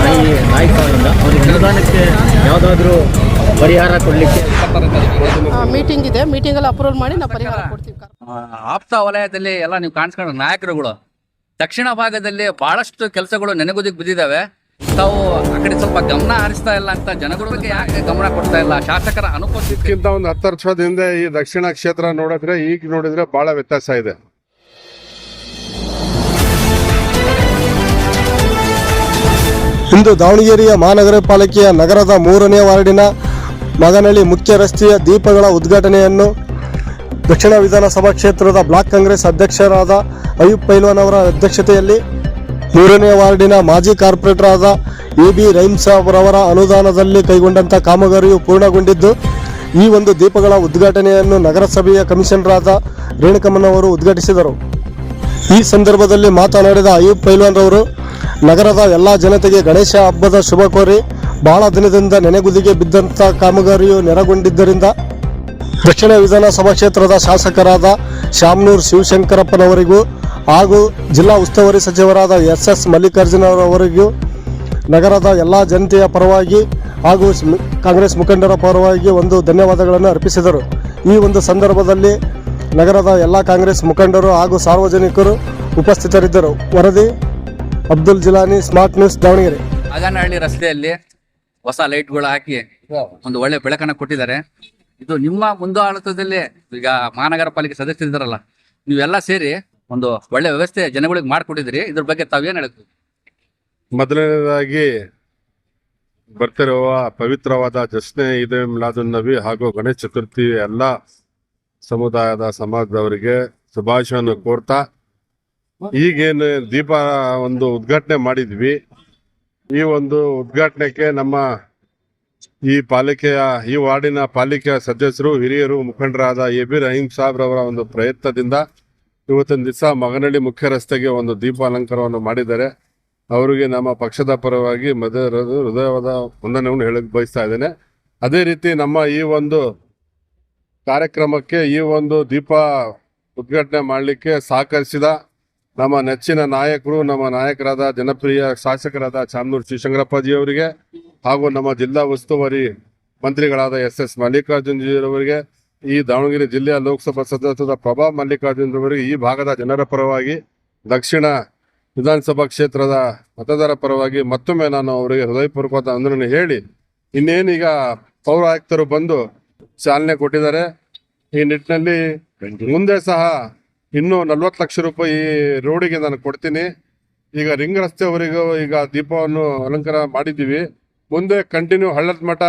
ನಾಯಿ ನಾಯಿ ಅವ್ರಿಗೆ ಅನುದಾನಕ್ಕೆ ಯಾವುದಾದ್ರೂ ಪರಿಹಾರ ಕೊಡಲಿಕ್ಕೆ ಮೀಟಿಂಗ್ ಇದೆ. ಮೀಟಿಂಗಲ್ಲಿ ಅಪ್ರೂವಲ್ ಮಾಡಿ ನಾವು ಪರಿಹಾರ ಕೊಡ್ತೀವಿ. ಆಪ್ತ ವಲಯದಲ್ಲಿ ಎಲ್ಲ ನೀವು ಕಾಣಿಸ್ಕೊಂಡ ನಾಯಕರುಗಳು. ದಕ್ಷಿಣ ಭಾಗದಲ್ಲಿ ಬಹಳಷ್ಟು ಕೆಲಸಗಳು ನೆನೆಗುದಿಗೆ ಬಿದ್ದಿದ್ದಾವೆ ತಾವು ಆ ಕಡೆ ಸ್ವಲ್ಪ ಗಮನ ಹರಿಸ್ತಾ ಇಲ್ಲ ಅಂತ ಜನಗಳ ಬಗ್ಗೆ ಯಾಕೆ ಗಮನ ಕೊಡ್ತಾ ಇಲ್ಲ? ಶಾಸಕರ ಅನುಪಸ್ಥಿತಿ ಇದಕ್ಕಿಂತ ಒಂದು ಹತ್ತು ವರ್ಷದ ಹಿಂದೆ ಈ ದಕ್ಷಿಣ ಕ್ಷೇತ್ರ ನೋಡಿದ್ರೆ ಈಗ ನೋಡಿದ್ರೆ ಬಹಳ ವ್ಯತ್ಯಾಸ ಇದೆ. ಇಂದು ದಾವಣಗೆರೆಯ ಮಹಾನಗರ ಪಾಲಿಕೆಯ ನಗರದ ಮೂರನೇ ವಾರ್ಡಿನ ಮಗನಹಳ್ಳಿ ಮುಖ್ಯ ರಸ್ತೆಯ ದೀಪಗಳ ಉದ್ಘಾಟನೆಯನ್ನು ದಕ್ಷಿಣ ವಿಧಾನಸಭಾ ಕ್ಷೇತ್ರದ ಬ್ಲಾಕ್ ಕಾಂಗ್ರೆಸ್ ಅಧ್ಯಕ್ಷರಾದ ಅಯ್ಯೂಬ್ ಪೈಲ್ವಾನ್ ಅವರ ಅಧ್ಯಕ್ಷತೆಯಲ್ಲಿ ಮೂರನೇ ವಾರ್ಡಿನ ಮಾಜಿ ಕಾರ್ಪೊರೇಟರ್ ಆದ ಎ ಬಿ ರೈಮ್ಸ್ ಅವರವರ ಅನುದಾನದಲ್ಲಿ ಕೈಗೊಂಡಂಥ ಕಾಮಗಾರಿಯು ಪೂರ್ಣಗೊಂಡಿದ್ದು, ಈ ಒಂದು ದೀಪಗಳ ಉದ್ಘಾಟನೆಯನ್ನು ನಗರಸಭೆಯ ಕಮಿಷನರಾದ ರೇಣುಕಮ್ಮನವರು ಉದ್ಘಾಟಿಸಿದರು. ಈ ಸಂದರ್ಭದಲ್ಲಿ ಮಾತನಾಡಿದ ಅಯ್ಯೂಬ್ ಪೈಲ್ವಾನ್ ರವರು ನಗರದ ಎಲ್ಲ ಜನತೆಗೆ ಗಣೇಶ ಹಬ್ಬದ ಶುಭ ಕೋರಿ ಬಹಳ ದಿನದಿಂದ ನೆನೆಗುದಿಗೆ ಬಿದ್ದಂಥ ಕಾಮಗಾರಿಯು ನೆರಗೊಂಡಿದ್ದರಿಂದ ದಕ್ಷಿಣ ವಿಧಾನಸಭಾ ಕ್ಷೇತ್ರದ ಶಾಸಕರಾದ ಶಾಮನೂರ್ ಶಿವಶಂಕರಪ್ಪನವರಿಗೂ ಹಾಗೂ ಜಿಲ್ಲಾ ಉಸ್ತುವಾರಿ ಸಚಿವರಾದ ಎಸ್ ಎಸ್ ಮಲ್ಲಿಕಾರ್ಜುನವರಿಗೂ ನಗರದ ಎಲ್ಲ ಜನತೆಯ ಪರವಾಗಿ ಹಾಗೂ ಕಾಂಗ್ರೆಸ್ ಮುಖಂಡರ ಪರವಾಗಿ ಒಂದು ಧನ್ಯವಾದಗಳನ್ನು ಅರ್ಪಿಸಿದರು. ಈ ಒಂದು ಸಂದರ್ಭದಲ್ಲಿ ನಗರದ ಎಲ್ಲ ಕಾಂಗ್ರೆಸ್ ಮುಖಂಡರು ಹಾಗೂ ಸಾರ್ವಜನಿಕರು ಉಪಸ್ಥಿತರಿದ್ದರು. ವರದಿ ಅಬ್ದುಲ್ ಜಿಲಾನಿ ಸ್ಮಾರ್ಟ್ ನ್ಯೂಸ್ ದಾವಣಗೆರೆ. ನಾಗನಹಳ್ಳಿ ರಸ್ತೆಯಲ್ಲಿ ಹೊಸ ಲೈಟ್ಗಳು ಹಾಕಿ ಒಂದು ಒಳ್ಳೆ ಬೆಳಕನ್ನ ಕೊಟ್ಟಿದ್ದಾರೆ. ಇದು ನಿಮ್ಮ ಮುಂದಾಳತ್ವದಲ್ಲಿ ಈಗ ಮಹಾನಗರ ಪಾಲಿಕೆ ಸದಸ್ಯರಿದ್ದಾರಲ್ಲ ನೀವೆಲ್ಲ ಸೇರಿ ಒಂದು ಒಳ್ಳೆ ವ್ಯವಸ್ಥೆ ಜನಗಳಿಗೆ ಮಾಡಿಕೊಟ್ಟಿದ್ದೀರಿ. ಇದ್ರ ಬಗ್ಗೆ ತಾವೇನು ಹೇಳ್ತೀವಿ ಮೊದಲನೇದಾಗಿ ಬರ್ತಿರುವ ಪವಿತ್ರವಾದ ಜಶ್ನೆ ಇದೆ ಮಿಲಾದುನ್ ನಬಿ ಹಾಗೂ ಗಣೇಶ ಚತುರ್ಥಿ ಎಲ್ಲ ಸಮುದಾಯದ ಸಮಾಜದವರಿಗೆ ಶುಭಾಶಯವನ್ನು ಕೋರ್ತಾ ಈಗೇನು ದೀಪ ಒಂದು ಉದ್ಘಾಟನೆ ಮಾಡಿದ್ವಿ. ಈ ಒಂದು ಉದ್ಘಾಟನೆಗೆ ನಮ್ಮ ಈ ಪಾಲಿಕೆಯ, ಈ ವಾರ್ಡಿನ ಪಾಲಿಕೆಯ ಸದಸ್ಯರು, ಹಿರಿಯರು, ಮುಖಂಡರಾದ ಎ ಬಿ ರಹೀಂ ಸಾಬ್ರವರ ಒಂದು ಪ್ರಯತ್ನದಿಂದ ಇವತ್ತಿನ ದಿವಸ ಮಗನಹಳ್ಳಿ ಮುಖ್ಯ ರಸ್ತೆಗೆ ಒಂದು ದೀಪ ಅಲಂಕಾರವನ್ನು ಮಾಡಿದ್ದಾರೆ. ಅವರಿಗೆ ನಮ್ಮ ಪಕ್ಷದ ಪರವಾಗಿ ಮದ ಹೃದಯವಾದ ವಂದನೆಯನ್ನು ಹೇಳಕ್ ಬಯಸ್ತಾ ಇದ್ದೇನೆ. ಅದೇ ರೀತಿ ನಮ್ಮ ಈ ಒಂದು ಕಾರ್ಯಕ್ರಮಕ್ಕೆ ಈ ಒಂದು ದೀಪ ಉದ್ಘಾಟನೆ ಮಾಡಲಿಕ್ಕೆ ಸಹಕರಿಸಿದ ನಮ್ಮ ನೆಚ್ಚಿನ ನಾಯಕರು ನಮ್ಮ ನಾಯಕರಾದ ಜನಪ್ರಿಯ ಶಾಸಕರಾದ ಚಾಮನೂರು ಶಿವಶಂಕರಪ್ಪಾಜಿ ಅವರಿಗೆ ಹಾಗೂ ನಮ್ಮ ಜಿಲ್ಲಾ ಉಸ್ತುವಾರಿ ಮಂತ್ರಿಗಳಾದ ಎಸ್ ಎಸ್ ಮಲ್ಲಿಕಾರ್ಜುನ್ ಅವರಿಗೆ ಈ ದಾವಣಗೆರೆ ಜಿಲ್ಲೆಯ ಲೋಕಸಭಾ ಸದಸ್ಯರಾದ ಪ್ರಭಾ ಮಲ್ಲಿಕಾರ್ಜುನ್ ಅವರಿಗೆ ಈ ಭಾಗದ ಜನರ ಪರವಾಗಿ ದಕ್ಷಿಣ ವಿಧಾನಸಭಾ ಕ್ಷೇತ್ರದ ಮತದಾರರ ಪರವಾಗಿ ಮತ್ತೊಮ್ಮೆ ನಾನು ಅವರಿಗೆ ಹೃದಯಪೂರ್ವಕವಾದ ಅಂದ್ರೆ ಹೇಳಿ ಇನ್ನೇನೀಗ ಪೌರ ಆಯುಕ್ತರು ಬಂದು ಚಾಲನೆ ಕೊಟ್ಟಿದ್ದಾರೆ. ಈ ನಿಟ್ಟಿನಲ್ಲಿ ಮುಂದೆ ಸಹ ಇನ್ನೂ ನಲ್ವತ್ತು ಲಕ್ಷ ರೂಪಾಯಿ ರೋಡಿಗೆ ನಾನು ಕೊಡ್ತೀನಿ. ಈಗ ರಿಂಗ್ ರಸ್ತೆವರೆಗೂ ಈಗ ದೀಪವನ್ನು ಅಲಂಕಾರ ಮಾಡಿದ್ದೀವಿ. ಮುಂದೆ ಕಂಟಿನ್ಯೂ ಹಳ್ಳದ ಮಠ,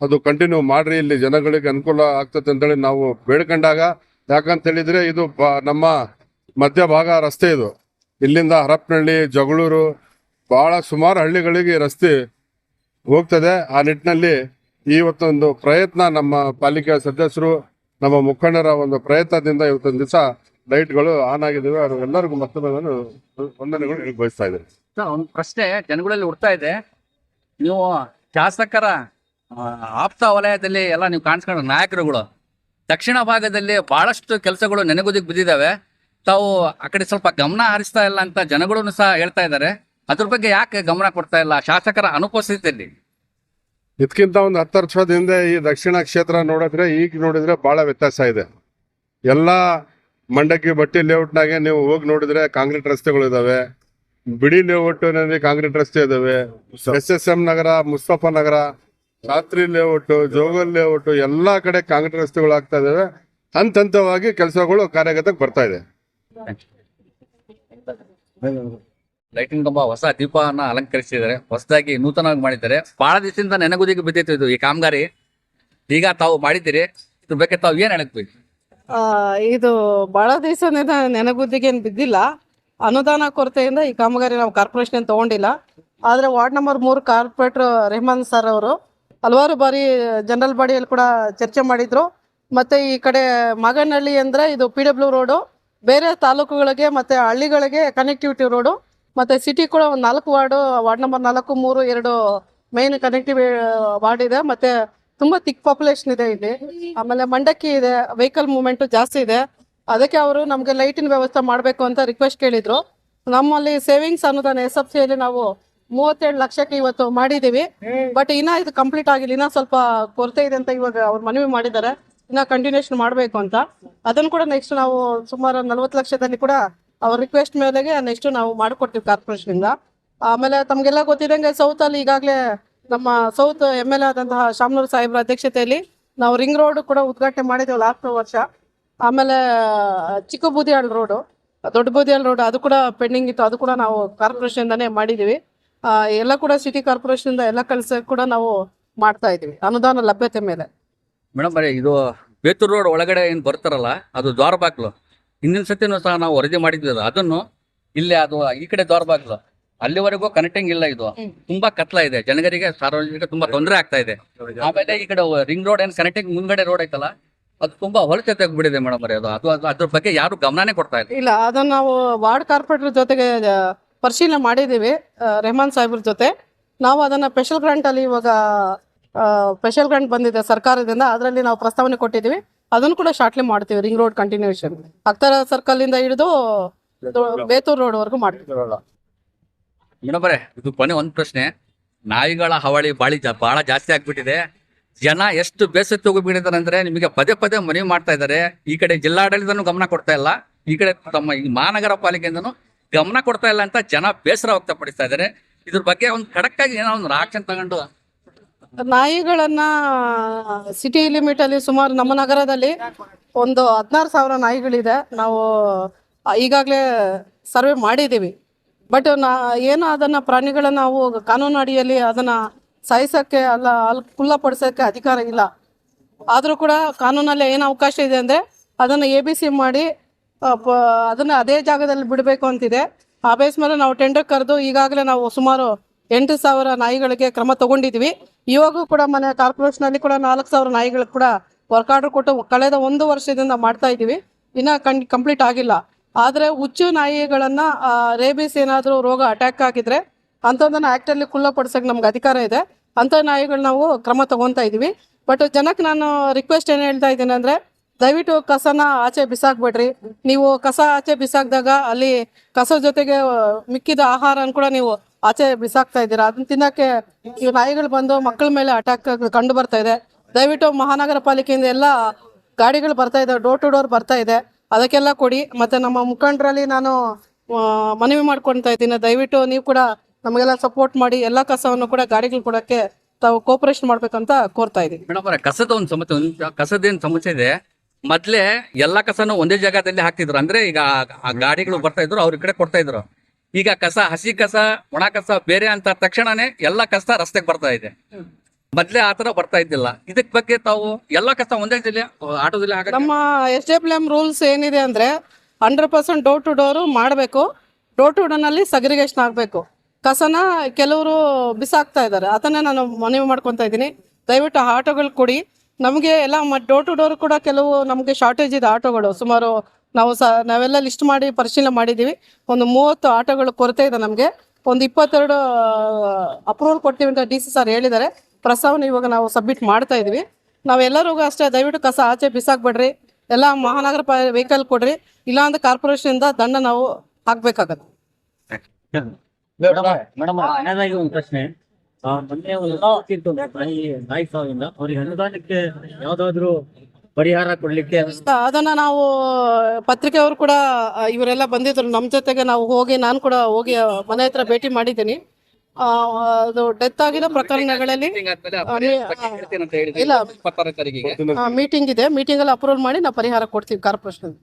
ಅದು ಕಂಟಿನ್ಯೂ ಮಾಡ್ರಿ, ಇಲ್ಲಿ ಜನಗಳಿಗೆ ಅನುಕೂಲ ಆಗ್ತದೆ ಅಂತೇಳಿ ನಾವು ಬೇಡ್ಕೊಂಡಾಗ. ಯಾಕಂತ ಹೇಳಿದ್ರೆ ಇದು ನಮ್ಮ ಮಧ್ಯಭಾಗ ರಸ್ತೆ ಇದು. ಇಲ್ಲಿಂದ ಹರಪನಹಳ್ಳಿ, ಜಗಳೂರು, ಬಹಳ ಸುಮಾರು ಹಳ್ಳಿಗಳಿಗೆ ರಸ್ತೆ ಹೋಗ್ತದೆ. ಆ ನಿಟ್ಟಿನಲ್ಲಿ ಇವತ್ತೊಂದು ಪ್ರಯತ್ನ ನಮ್ಮ ಪಾಲಿಕೆಯ ಸದಸ್ಯರು, ನಮ್ಮ ಮುಖಂಡರ ಒಂದು ಪ್ರಯತ್ನದಿಂದ ಇವತ್ತೊಂದು ದಿವಸ ಲೈಟ್ಗಳು ಆನ್ ಆಗಿದ್ದಾವೆ ಎಲ್ಲರಿಗೂ ಮತ್ತೊಮ್ಮೆ ನಾನು ವಂದನೆಗಳು ಬಯಸ್ತಾ ಇದ್ದೇನೆ. ಸರ್ ಒಂದು ಪ್ರಶ್ನೆ ಜನಗಳಲ್ಲಿ ಹುಡ್ತಾ ಇದೆ. ನೀವು ಶಾಸಕರ ಆ, ಆಪ್ತ ವಲಯದಲ್ಲಿ ಎಲ್ಲ ನೀವು ಕಾಣಿಸ್ಕೊಂಡ ನಾಯಕರುಗಳು ದಕ್ಷಿಣ ಭಾಗದಲ್ಲಿ ಬಹಳಷ್ಟು ಕೆಲಸಗಳು ನೆನೆಗುದಿಗೆ ಬಿದ್ದಿದ್ದಾವೆ ತಾವು ಆ ಕಡೆ ಸ್ವಲ್ಪ ಗಮನ ಹರಿಸ್ತಾ ಇಲ್ಲ ಅಂತ ಜನಗಳೂ ಸಹ ಹೇಳ್ತಾ ಇದ್ದಾರೆ. ಅದ್ರ ಬಗ್ಗೆ ಯಾಕೆ ಗಮನ ಕೊಡ್ತಾ ಇಲ್ಲ ಶಾಸಕರ ಅನುಪಸ್ಥಿತಿಯಲ್ಲಿ? ಇದಕ್ಕಿಂತ ಒಂದು ಹತ್ತು ವರ್ಷದ ಹಿಂದೆ ಈ ದಕ್ಷಿಣ ಕ್ಷೇತ್ರ ನೋಡಿದ್ರೆ ಈಗ ನೋಡಿದ್ರೆ ಬಹಳ ವ್ಯತ್ಯಾಸ ಇದೆ. ಎಲ್ಲ ಮಂಡಕ್ಕಿ ಬಟ್ಟಿ ಲೇಔಟ್ನಾಗೆ ನೀವು ಹೋಗಿ ನೋಡಿದ್ರೆ ಕಾಂಕ್ರೀಟ್ ರಸ್ತೆಗಳು ಇದಾವೆ ಬಿಡಿ ಲೇಔಟ್ನಲ್ಲಿ ಕಾಂಕ್ರೀಟ್ ರಸ್ತೆ ಇದಾವೆ. S S M Nagar Mustafa Nagar ರಾತ್ರಿ ಲೇಔಟ್ ಜೋಗಲ್ ಲೇಔಟ್ ಎಲ್ಲಾ ಕಡೆ ಕಾಂಕ್ರೀಟ್ ರಸ್ತೆಗಳು ಆಗ್ತಾ ಇದಾವೆ. ಹಂತ ಹಂತವಾಗಿ ಕೆಲಸಗಳು ಕಾರ್ಯಗತಕ್ಕೆ ಬರ್ತಾ ಇದೆ. ಲೈಟಿಂಗ್ ಕಂಬ ಹೊಸ ದೀಪವನ್ನ ಅಲಂಕರಿಸಿದ್ದಾರೆ. ಹೊಸದಾಗಿ ನೂತನವಾಗಿ ಮಾಡಿದ್ದಾರೆ. ಬಹಳ ದಿವಸದಿಂದ ನೆನಗುದಿಗೆ ಬಿದ್ದಿತ್ತು ಇದು ಈ ಕಾಮಗಾರಿ. ಈಗ ತಾವು ಮಾಡಿದ್ದೀರಿ. ಇದ್ರ ಬಗ್ಗೆ ತಾವು ಏನ್ ಆ, ಇದು ಬಹಳ ದಿವಸದಿಂದ ನೆನಗುದ್ದಿಗೆ ಬಿದ್ದಿಲ್ಲ. ಅನುದಾನ ಕೊರತೆಯಿಂದ ಈ ಕಾಮಗಾರಿ ನಾವು ಕಾರ್ಪೊರೇಷನ್ ತಗೊಂಡಿಲ್ಲ. ಆದರೆ ವಾರ್ಡ್ ನಂಬರ್ ಮೂರು ಕಾರ್ಪೊರೇಟರ್ ರೆಹಮಾನ್ ಸರ್ ಅವರು ಹಲವಾರು ಬಾರಿ ಜನರಲ್ ಬಾಡಿಯಲ್ಲಿ ಕೂಡ ಚರ್ಚೆ ಮಾಡಿದ್ರು. ಮತ್ತೆ ಈ ಕಡೆ ಮಾಗನಹಳ್ಳಿ ಅಂದರೆ ಇದು ಪಿ ಡಬ್ಲ್ಯೂ ರೋಡು, ಬೇರೆ ತಾಲೂಕುಗಳಿಗೆ ಮತ್ತೆ ಹಳ್ಳಿಗಳಿಗೆ ಕನೆಕ್ಟಿವಿಟಿ ರೋಡು, ಮತ್ತೆ ಸಿಟಿ ಕೂಡ ಒಂದು ನಾಲ್ಕು ವಾರ್ಡು, ವಾರ್ಡ್ ನಂಬರ್ ನಾಲ್ಕು, ಮೂರು, ಎರಡು ಮೇನ್ ಕನೆಕ್ಟಿವ್ ವಾರ್ಡ್ ಇದೆ. ಮತ್ತೆ ತುಂಬಾ ತಿಕ್ ಪಾಪ್ಯುಲೇಷನ್ ಇದೆ ಇಲ್ಲಿ. ಆಮೇಲೆ ಮಂಡಕ್ಕಿ ಇದೆ ವೆಹಿಕಲ್ ಮೂವ್ಮೆಂಟ್ ಜಾಸ್ತಿ ಇದೆ. ಅದಕ್ಕೆ ಅವರು ನಮಗೆ ಲೈಟಿನ ವ್ಯವಸ್ಥೆ ಮಾಡಬೇಕು ಅಂತ ರಿಕ್ವೆಸ್ಟ್ ಕೇಳಿದ್ರು. ನಮ್ಮಲ್ಲಿ ಸೇವಿಂಗ್ಸ್ ಅನ್ನೋದನ್ನ ಎಸ್ ಎಫ್ ಸಿಯಲ್ಲಿ ನಾವು ಮೂವತ್ತೇಳು ಲಕ್ಷಕ್ಕೆ ಇವತ್ತು ಮಾಡಿದೀವಿ. ಬಟ್ ಇನ್ನ ಇದು ಕಂಪ್ಲೀಟ್ ಆಗಿಲ್ಲ. ಇನ್ನ ಸ್ವಲ್ಪ ಕೊರತೆ ಇದೆ ಅಂತ ಇವಾಗ ಅವ್ರು ಮನವಿ ಮಾಡಿದ್ದಾರೆ. ಇನ್ನ ಕಂಟಿನ್ಯೂಷನ್ ಮಾಡಬೇಕು ಅಂತ. ಅದನ್ನ ಕೂಡ ನೆಕ್ಸ್ಟ್ ನಾವು ಸುಮಾರು ನಲ್ವತ್ತು ಲಕ್ಷದಲ್ಲಿ ಕೂಡ ಅವ್ರ ರಿಕ್ವೆಸ್ಟ್ ಮೇಲೆಗೆ ನೆಕ್ಸ್ಟ್ ನಾವು ಮಾಡಿಕೊಡ್ತೀವಿ ಕಾರ್ಪೊರೇಷನ್ ಇಂದ. ಆಮೇಲೆ ತಮಗೆಲ್ಲ ಗೊತ್ತಿದಂಗೆ ಸೌತ್ ಅಲ್ಲಿ ಈಗಾಗಲೇ ನಮ್ಮ ಸೌತ್ ಎಂ ಎಲ್ ಆದಂತಹ ಶಾಮನೂರ್ ಸಾಹೇಬ್ರ ಅಧ್ಯಕ್ಷತೆಯಲ್ಲಿ ನಾವು ರಿಂಗ್ ರೋಡ್ ಕೂಡ ಉದ್ಘಾಟನೆ ಮಾಡಿದ್ದೇವೆ ಲಾಸ್ಟ್ ವರ್ಷ. ಆಮೇಲೆ ಚಿಕ್ಕ ಬೂದಿಯಾಳ್ ರೋಡು ದೊಡ್ಡ ಬೂದಿಯಾಳ್ ರೋಡ್ ಅದು ಕೂಡ ಪೆಂಡಿಂಗ್ ಇತ್ತು. ಅದು ಕೂಡ ನಾವು ಕಾರ್ಪೊರೇಷನ್ ಮಾಡಿದ್ದೀವಿ. ಮಾಡಿದೀವಿ ಎಲ್ಲ ಕೂಡ ಸಿಟಿ ಕಾರ್ಪೊರೇಷನ್ ಇಂದ ಎಲ್ಲ ಕೆಲಸ ಕೂಡ ನಾವು ಮಾಡ್ತಾ ಇದೀವಿ ಅನುದಾನ ಲಭ್ಯತೆ ಮೇಲೆ. ಮೇಡಮ್, ಬರೀ ಇದು ಬೇತೂರು ರೋಡ್ ಒಳಗಡೆ ಏನು ಬರ್ತಾರಲ್ಲ, ಅದು ದ್ವಾರ ಬಾಗಿಲು ಹಿಂದಿನ ಸತಿನೂ ಸಹ ನಾವು ವರದಿ ಮಾಡಿದ್ವಿ ಅದು. ಅದನ್ನು ಇಲ್ಲೇ ಅದು ಈ ಕಡೆ ದ್ವಾರ ಬಾಗ್ಲು ಅಲ್ಲಿವರೆಗೂ ಕನೆಕ್ಟಿಂಗ್ ಇಲ್ಲ ಇದು. ತುಂಬಾ ಕತ್ಲ ಇದೆ. ಜನಗರಿಗೆ ಸಾರ್ವಜನಿಕ ತುಂಬಾ ತೊಂದರೆ ಆಗ್ತಾ ಇದೆ. ಆಮೇಲೆ ಈ ಕಡೆ ರಿಂಗ್ ರೋಡ್ ಏನ್ ಕನೆಕ್ಟಿಂಗ್ ಮುಂದ್ಗಡೆ ರೋಡ್ ಐತಲ್ಲ ಅದು ತುಂಬಾ ಹೊಲಸೆ ತೆಗ್ಬಿಟ್ಟಿದೆ ಮೇಡಮ್ ಅದು. ಅದು ಅದು- ಅದ್ರ ಬಗ್ಗೆ ಯಾರು ಗಮನನೇ ಕೊಡ್ತಾ ಇಲ್ಲ. ಇಲ್ಲ ಅದನ್ನ ನಾವು ವಾರ್ಡ್ ಕಾರ್ಪೊರೇಟರ್ ಜೊತೆಗೆ ಪರಿಶೀಲನೆ ಮಾಡಿದೀವಿ ರೆಹಮಾನ್ ಸಾಹೇಬ್ರ ಜೊತೆ. ನಾವು ಅದನ್ನ ಸ್ಪೆಷಲ್ ಗ್ರಾಂಟ್ ಅಲ್ಲಿ ಇವಾಗ ಸ್ಪೆಷಲ್ ಗ್ರಾಂಟ್ ಬಂದಿದೆ ಸರ್ಕಾರದಿಂದ ಅದರಲ್ಲಿ ನಾವು ಪ್ರಸ್ತಾವನೆ ಕೊಟ್ಟಿದ್ದೀವಿ. ಅದನ್ನು ಕೂಡ ಶಾರ್ಟ್ಲಿ ಮಾಡ್ತೀವಿ ring road continuation Akhtar circle ಇಂದ ಹಿಡಿದು ಬೇತೂರ್ ಬೇತೂರು ರೋಡ್ ವರೆಗೂ ಮಾಡ್ತೀವಿ. ಮೇಡಮ್ ಬರೇ ಇದು ಕೊನೆ ಒಂದ್ ಪ್ರಶ್ನೆ. ನಾಯಿಗಳ ಹವಳಿ ಬಾಳಿ ಬಹಳ ಜಾಸ್ತಿ ಆಗ್ಬಿಟ್ಟಿದೆ. ಜನ ಎಷ್ಟು ಬೇಸತ್ತು ಹೋಗ್ಬಿಟ್ಟಿದ್ದಾರೆ ಅಂದ್ರೆ ನಿಮಗೆ ಪದೇ ಪದೇ ಮನವಿ ಮಾಡ್ತಾ ಇದ್ದಾರೆ. ಈ ಕಡೆ ಜಿಲ್ಲಾಡಳಿತನೂ ಗಮನ ಕೊಡ್ತಾ ಇಲ್ಲ. ಈ ಕಡೆ ತಮ್ಮ ಈ ಮಹಾನಗರ ಪಾಲಿಕೆಯಿಂದನೂ ಗಮನ ಕೊಡ್ತಾ ಇಲ್ಲ ಅಂತ ಜನ ಬೇಸರ ವ್ಯಕ್ತಪಡಿಸ್ತಾ ಇದ್ದಾರೆ. ಇದ್ರ ಬಗ್ಗೆ ಒಂದು ಆಗಿ ಏನೋ ಒಂದು ಆಕ್ಷನ್ ತಗೊಂಡು. ನಾಯಿಗಳನ್ನ ಸಿಟಿ ಲಿಮಿಟ್ ಅಲ್ಲಿ ಸುಮಾರು ನಮ್ಮ ನಗರದಲ್ಲಿ ಒಂದು ಹದಿನಾರು ಸಾವಿರ ನಾಯಿಗಳಿದೆ. ನಾವು ಈಗಾಗಲೇ ಸರ್ವೆ ಮಾಡಿದ್ದೀವಿ. ಬಟ್ ನಾ ಏನು ಅದನ್ನ ಪ್ರಾಣಿಗಳನ್ನ ನಾವು ಕಾನೂನು ಅಡಿಯಲ್ಲಿ ಅದನ್ನ ಸಾಯಿಸಕ್ಕೆ ಅಲ್ಲ, ಅಲ್ಲಿ ಕುಲ್ಲಪಡಿಸೋಕ್ಕೆ ಅಧಿಕಾರ ಇಲ್ಲ. ಆದರೂ ಕೂಡ ಕಾನೂನಲ್ಲಿ ಏನು ಅವಕಾಶ ಇದೆ ಅಂದರೆ ಅದನ್ನು ಎ ಬಿ ಸಿ ಮಾಡಿ ಅದನ್ನ ಅದೇ ಜಾಗದಲ್ಲಿ ಬಿಡಬೇಕು ಅಂತಿದೆ. ಆ ಬೇಸ್ ಮೇಲೆ ನಾವು ಟೆಂಡರ್ ಕರೆದು ಈಗಾಗಲೇ ನಾವು ಸುಮಾರು ಎಂಟು ಸಾವಿರ ನಾಯಿಗಳಿಗೆ ಕ್ರಮ ತಗೊಂಡಿದ್ವಿ. ಇವಾಗೂ ಕೂಡ ಮನೆ ಕಾರ್ಪೊರೇಷನಲ್ಲಿ ಕೂಡ ನಾಲ್ಕು ಸಾವಿರ ನಾಯಿಗಳಿಗೆ ಕೂಡ ವರ್ಕ್ ಆರ್ಡರ್ ಕೊಟ್ಟು ಕಳೆದ ಒಂದು ವರ್ಷದಿಂದ ಮಾಡ್ತಾ ಇದ್ದೀವಿ ಇನ್ನ ಕಂಪ್ಲೀಟ್ ಆಗಿಲ್ಲ. ಆದರೆ ಹುಚ್ಚು ನಾಯಿಗಳನ್ನ ರೇಬಿಸ್ ಏನಾದರೂ ರೋಗ ಅಟ್ಯಾಕ್ ಆಗಿದ್ರೆ ಅಂಥದ್ದನ್ನು ಆ್ಯಕ್ಟಲ್ಲಿ ಕುಲ್ಲಪಡಿಸೋಕೆ ನಮ್ಗೆ ಅಧಿಕಾರ ಇದೆ. ಅಂಥ ನಾಯಿಗಳು ನಾವು ಕ್ರಮ ತಗೊತಾ ಇದೀವಿ. ಬಟ್ ಜನಕ್ಕೆ ನಾನು ರಿಕ್ವೆಸ್ಟ್ ಏನು ಹೇಳ್ತಾ ಇದ್ದೀನಿ ಅಂದರೆ, ದಯವಿಟ್ಟು ಕಸನ ಆಚೆ ಬಿಸಾಕ್ಬೇಡ್ರಿ. ನೀವು ಕಸ ಆಚೆ ಬಿಸಾಕಿದಾಗ ಅಲ್ಲಿ ಕಸ ಜೊತೆಗೆ ಮಿಕ್ಕಿದ ಆಹಾರನ ಕೂಡ ನೀವು ಆಚೆ ಬಿಸಾಕ್ತಾ ಇದ್ದೀರಾ? ಅದನ್ನ ತಿನ್ನಕ್ಕೆ ಈ ನಾಯಿಗಳು ಬಂದು ಮಕ್ಕಳ ಮೇಲೆ ಅಟ್ಯಾಕ್ ಕಂಡು ಬರ್ತಾ ಇದೆ. ದಯವಿಟ್ಟು ಮಹಾನಗರ ಪಾಲಿಕೆಯಿಂದ ಎಲ್ಲ ಗಾಡಿಗಳು ಬರ್ತಾ ಇದೆ. ಡೋರ್ ಟು ಡೋರ್ ಬರ್ತಾ ಇದೆ. ಅದಕ್ಕೆಲ್ಲ ಕೊಡಿ. ಮತ್ತೆ ನಮ್ಮ ಮುಖಂಡರಲ್ಲಿ ನಾನು ಮನವಿ ಮಾಡ್ಕೊಳ್ತಾ ಇದ್ದೀನಿ. ದಯವಿಟ್ಟು ನೀವು ಕೂಡ ನಮಗೆಲ್ಲ ಸಪೋರ್ಟ್ ಮಾಡಿ, ಎಲ್ಲ ಕಸವನ್ನು ಕೂಡ ಗಾಡಿಗಳು ಕೊಡಕ್ಕೆ ತಾವು ಕೋಪರೇಷನ್ ಮಾಡ್ಬೇಕಂತ ಕೋರ್ತಾ ಇದ್ದೀನಿ. ಮೇಡಮ್ ಅವರೇ, ಕಸದ ಒಂದು ಸಮಸ್ಯೆ, ಒಂದು ಕಸದೇನು ಸಮಸ್ಯೆ ಇದೆ? ಮೊದ್ಲೇ ಎಲ್ಲ ಕಸನ ಒಂದೇ ಜಾಗದಲ್ಲಿ ಹಾಕ್ತಿದ್ರು. ಅಂದ್ರೆ ಈಗ ಆ- ಗಾಡಿಗಳು ಬರ್ತಾ ಇದ್ರು, ಅವ್ರ ಕಡೆ ಕೊಡ್ತಾ ಇದ್ರು. ಈಗ ಕಸ, ಹಸಿ ಕಸ, ಒಣ ಕಸ ಬೇರೆ ಅಂತ ತಕ್ಷಣನೇ ಎಲ್ಲ ಕಸ ರಸ್ತೆಗೆ ಬರ್ತಾ ಇದೆ. ಮೊದ್ಲೇ ಆತರ ಬರ್ತಾ ಇದ್ದಿಲ್ಲ. ಇದಕ್ ಬಗ್ಗೆ ತಾವು ಎಲ್ಲಾ ಕಷ್ಟ ಒಂದೇ ಜಿಲ್ಲೆ ಆಟೋದಲ್ಲಿ ಹಾಕ ನಮ್ಮ ಎಸ್ ಡಿ ಎಂ ರೂಲ್ಸ್ ಏನಿದೆ ಅಂದ್ರೆ hundred percent door to door ಮಾಡಬೇಕು. ಡೋರ್ ಟು ಡೋರ್ನಲ್ಲಿ ಸಗ್ರಿಗೇಷನ್ ಆಗಬೇಕು. ಕಸನ ಕೆಲವರು ಬಿಸಾಕ್ತಾ ಇದ್ದಾರೆ. ಅದನ್ನೇ ನಾನು ಮನವಿ ಮಾಡ್ಕೊತಾ ಇದ್ದೀನಿ. ದಯವಿಟ್ಟು ಆಟೋಗಳು ಕೊಡಿ. ನಮಗೆ ಎಲ್ಲ ಡೋರ್ ಟು ಡೋರ್ ಕೂಡ ಕೆಲವು ನಮಗೆ ಶಾರ್ಟೇಜ್ ಇದೆ ಆಟೋಗಳು. ಸುಮಾರು ನಾವು ಸ, ನಾವೆಲ್ಲ ಲಿಸ್ಟ್ ಮಾಡಿ ಪರಿಶೀಲನೆ ಮಾಡಿದ್ದೀವಿ ಒಂದು ಮೂವತ್ತು ಆಟೋಗಳು ಕೊರತೆ ಇದೆ ನಮಗೆ. ಒಂದು ಇಪ್ಪತ್ತೆರಡು ಅಪ್ರೂವಲ್ ಕೊಡ್ತೀವಿ ಅಂತ ಡಿ ಸಿ ಸರ್ ಹೇಳಿದ್ದಾರೆ. ಪ್ರಸ್ತಾವನೆ ಇವಾಗ ನಾವು ಸಬ್ಮಿಟ್ ಮಾಡ್ತಾ ಇದೀವಿ. ನಾವೆಲ್ಲರಿಗೂ ಅಷ್ಟೇ ದಯವಿಟ್ಟು ಕಸ ಆಚೆ ಬಿಸಾಕ್ಬೇಡ್ರಿ. ಎಲ್ಲ ಮಹಾನಗರ ವೆಹಿಕಲ್ ಕೊಡ್ರಿ. ಇಲ್ಲಾಂದ್ರೆ ಕಾರ್ಪೊರೇಷನ್ ಇಂದ ದಂಡ ನಾವು ಹಾಕ್ಬೇಕಾಗತ್ತೆ. ಮೇಡಮ್ ಮೇಡಮ್ ಕೊನೆಯದಾಗಿ ಒಂದು ಪ್ರಶ್ನೆ. ಆ, ಮೊನ್ನೆ ಒಂದು ಇತ್ತು ನಾಯಿ ನಾಯಿ ಸಾವಿಂದ. ಅವ್ರಿಗೆ ಅನುದಾನಕ್ಕೆ ಯಾವ್ದಾದ್ರು ಪರಿಹಾರ ಕೊಡ್ಲಿಕ್ಕೆ ಅದನ್ನ ನಾವು ಪತ್ರಿಕೆಯವರು ಕೂಡ ಆ, ಇವರೆಲ್ಲ ಬಂದಿದ್ರು. ನಮ್ಮ ಜೊತೆಗೆ ನಾವು ಹೋಗಿ ನಾನು ಕೂಡ ಹೋಗಿ ಆ, ಮನೆ ಹತ್ರ ಭೇಟಿ ಮಾಡಿದ್ದೀನಿ. ಅದು ಡೆತ್ ಆಗಿರೋ ಪ್ರಕರಣಗಳಲ್ಲಿ ಇಲ್ಲ. ಮೀಟಿಂಗ್ ಇದೆ. ಮೀಟಿಂಗ್ ಅಲ್ಲಿ ಅಪ್ರೂವಲ್ ಮಾಡಿ ನಾವು ಪರಿಹಾರ ಕೊಡ್ತೀವಿ ಕಾರ್ಪೊರೇಷನ್